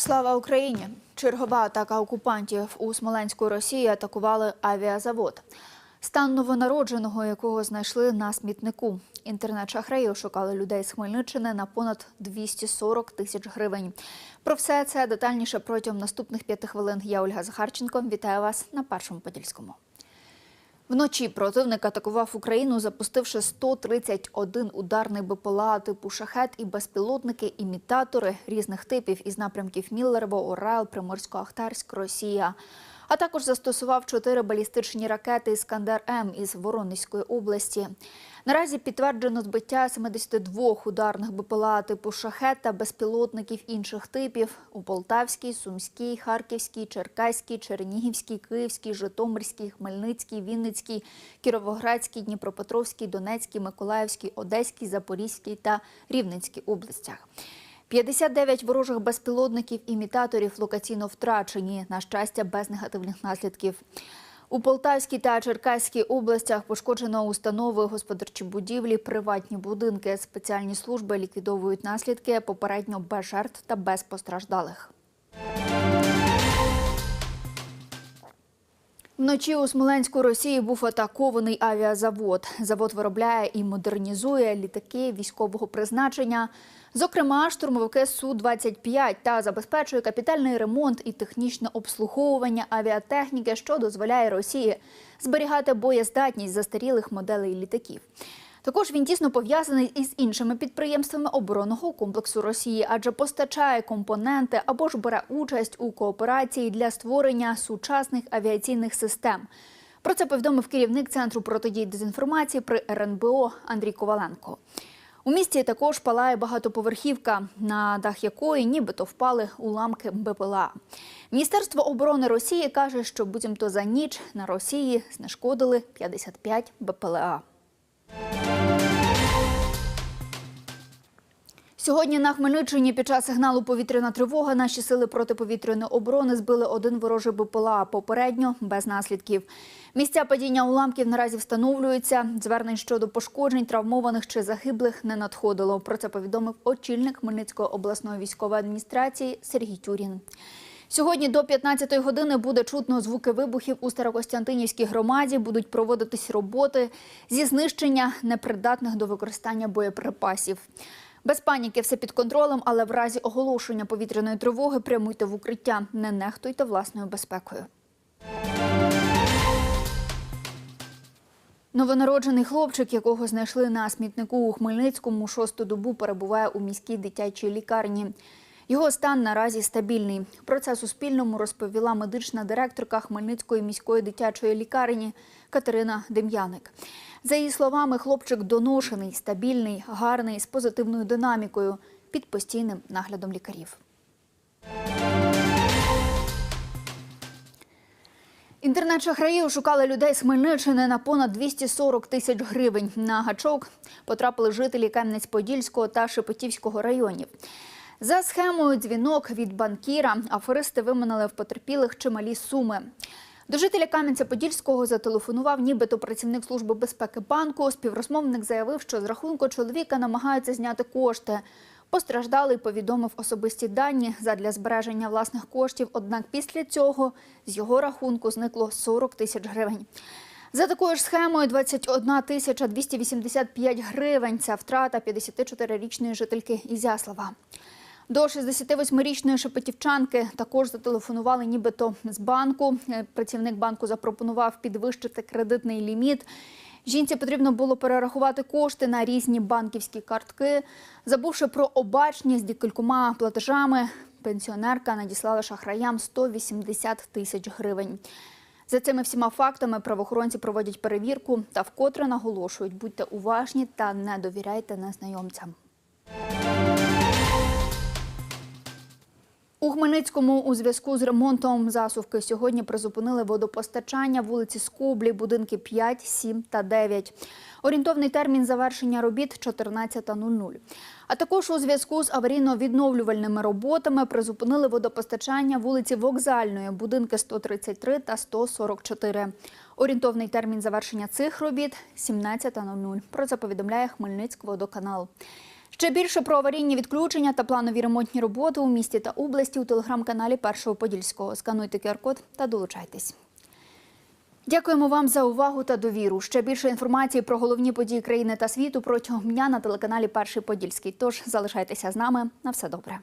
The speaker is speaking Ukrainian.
Слава Україні! Чергова атака окупантів у Смоленську Росії атакували авіазавод. Стан новонародженого, якого знайшли на смітнику. Інтернет-шахраї шукали людей з Хмельниччини на понад 240 тисяч гривень. Про все це детальніше протягом наступних п'яти хвилин. Я Ольга Захарченко. Вітаю вас на першому подільському. Вночі противник атакував Україну, запустивши 131 ударний БПЛА типу шахет і безпілотники, імітатори різних типів із напрямків Міллерево, Орел, Приморсько-Ахтарськ, Росія. А також застосував чотири балістичні ракети Іскандер М із Воронезької області. Наразі підтверджено збиття 72 ударних БПЛА типу шахет та безпілотників інших типів у Полтавській, Сумській, Харківській, Черкаській, Чернігівській, Київській, Житомирській, Хмельницькій, Вінницькій, Кіровоградській, Дніпропетровській, Донецькій, Миколаївській, Одеській, Запорізькій та Рівненській областях. 59 ворожих безпілотників імітаторів локаційно втрачені, на щастя, без негативних наслідків. У Полтавській та Черкаській областях пошкоджено установи, господарчі будівлі, приватні будинки. Спеціальні служби ліквідовують наслідки попередньо без жертв та без постраждалих. Вночі у Смоленську Росії був атакований авіазавод. Завод виробляє і модернізує літаки військового призначення, зокрема штурмовики Су-25 та забезпечує капітальний ремонт і технічне обслуговування авіатехніки, що дозволяє Росії зберігати боєздатність застарілих моделей літаків. Також він тісно пов'язаний із іншими підприємствами оборонного комплексу Росії, адже постачає компоненти або ж бере участь у кооперації для створення сучасних авіаційних систем. Про це повідомив керівник центру протидії дезінформації при РНБО Андрій Коваленко. У місті також палає багатоповерхівка, на дах якої нібито впали уламки БПЛА. Міністерство оборони Росії каже, що буцімто за ніч на Росії знешкодили 55 БПЛА. Сьогодні на Хмельниччині під час сигналу повітряна тривога наші сили протиповітряної оборони збили один ворожий БПЛА, попередньо без наслідків. Місця падіння уламків наразі встановлюються. Звернень щодо пошкоджень, травмованих чи загиблих не надходило. Про це повідомив очільник Хмельницької обласної військової адміністрації Сергій Тюрін. Сьогодні до 15-ї години буде чутно звуки вибухів у Старокостянтинівській громаді. Будуть проводитись роботи зі знищення непридатних до використання боєприпасів. Без паніки все під контролем, але в разі оголошення повітряної тривоги прямуйте в укриття. Не нехтуйте власною безпекою. Новонароджений хлопчик, якого знайшли на смітнику у Хмельницькому, шосту добу перебуває у міській дитячій лікарні. Його стан наразі стабільний. Про це Суспільному розповіла медична директорка Хмельницької міської дитячої лікарні Катерина Дем'яник. За її словами, хлопчик доношений, стабільний, гарний, з позитивною динамікою, під постійним наглядом лікарів. Інтернет-шахраї ошукали людей з Хмельниччини на понад 240 тисяч гривень. На гачок потрапили жителі Кам'янець-Подільського та Шепетівського районів. За схемою дзвінок від банкіра аферисти виманили в потерпілих чималі суми. До жителя Кам'янця-Подільського зателефонував нібито працівник Служби безпеки банку. Співрозмовник заявив, що з рахунку чоловіка намагаються зняти кошти. Постраждалий повідомив особисті дані задля збереження власних коштів. Однак після цього з його рахунку зникло 40 тисяч гривень. За такою ж схемою 21 тисяча 285 гривень. Ця втрата 54-річної жительки Ізяслава. До 68-річної шепетівчанки також зателефонували нібито з банку. Е, Працівник банку запропонував підвищити кредитний ліміт. Жінці потрібно було перерахувати кошти на різні банківські картки. Забувши про обачність декількома платежами, пенсіонерка надіслала шахраям 180 тисяч гривень. За цими всіма фактами правоохоронці проводять перевірку та вкотре наголошують, будьте уважні та не довіряйте незнайомцям. У Хмельницькому у зв'язку з ремонтом засувки сьогодні призупинили водопостачання вулиці Скоблі, будинки 5, 7 та 9. Орієнтовний термін завершення робіт 14.00. А також у зв'язку з аварійно-відновлювальними роботами призупинили водопостачання вулиці Вокзальної, будинки 133 та 144. Орієнтовний термін завершення цих робіт 17.00. Про це повідомляє Хмельницькводоканал. Ще більше про аварійні відключення та планові ремонтні роботи у місті та області у телеграм-каналі Першого Подільського. Скануйте QR-код та долучайтесь. Дякуємо вам за увагу та довіру. Ще більше інформації про головні події країни та світу протягом дня на телеканалі Перший Подільський. Тож залишайтеся з нами. На все добре.